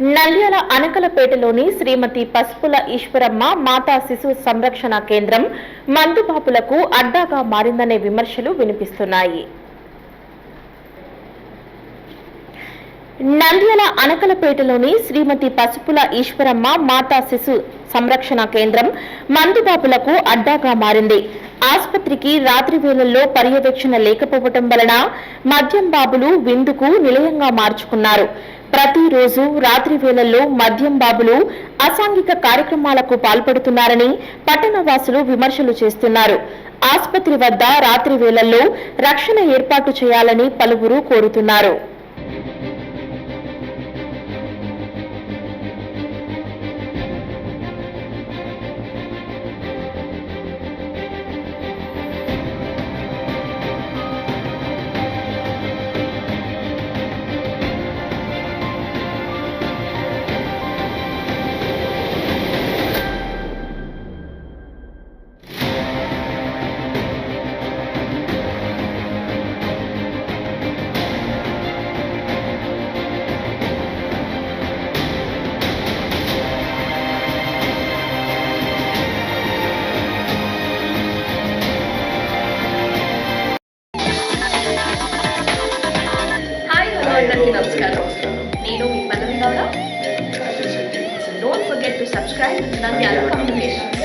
నంద్యాల అనకలపేటలోని శ్రీమతి పసుపుల ఈశ్వరమ్మ మాతా శిశు సంరక్షణ కేంద్రం మందుబాపులకు అడ్డాగా మారిందనే విమర్శలు వినిపిస్తున్నాయి. నంద్యాల అనకలపేటలోని శ్రీమతి పసుపుల ఈశ్వరమ్మ మాతా శిశు సంరక్షణ కేంద్రం మందుబాపులకు అడ్డాగా మారింది. ఆసుపత్రికి రాత్రి వేళల్లో పర్యవేక్షణ లేకపోవటం వలన మద్యం బాబులు విందుకు నిలయంగా మార్చుకున్నారు. ప్రతిరోజు రాత్రి వేళల్లో మద్యం బాబులు అసాంఘిక కార్యక్రమాలకు పాల్పడుతున్నారని పట్టణవాసులు విమర్శలు చేస్తున్నారు. ఆసుపత్రి వద్ద రాత్రి వేళల్లో రక్షణ ఏర్పాటు చేయాలని పలువురు కోరుతున్నారు. అందరికీ నమస్కారం. నేను మీ Pallavi Gowda. Don't forget to subscribe Nandyala communication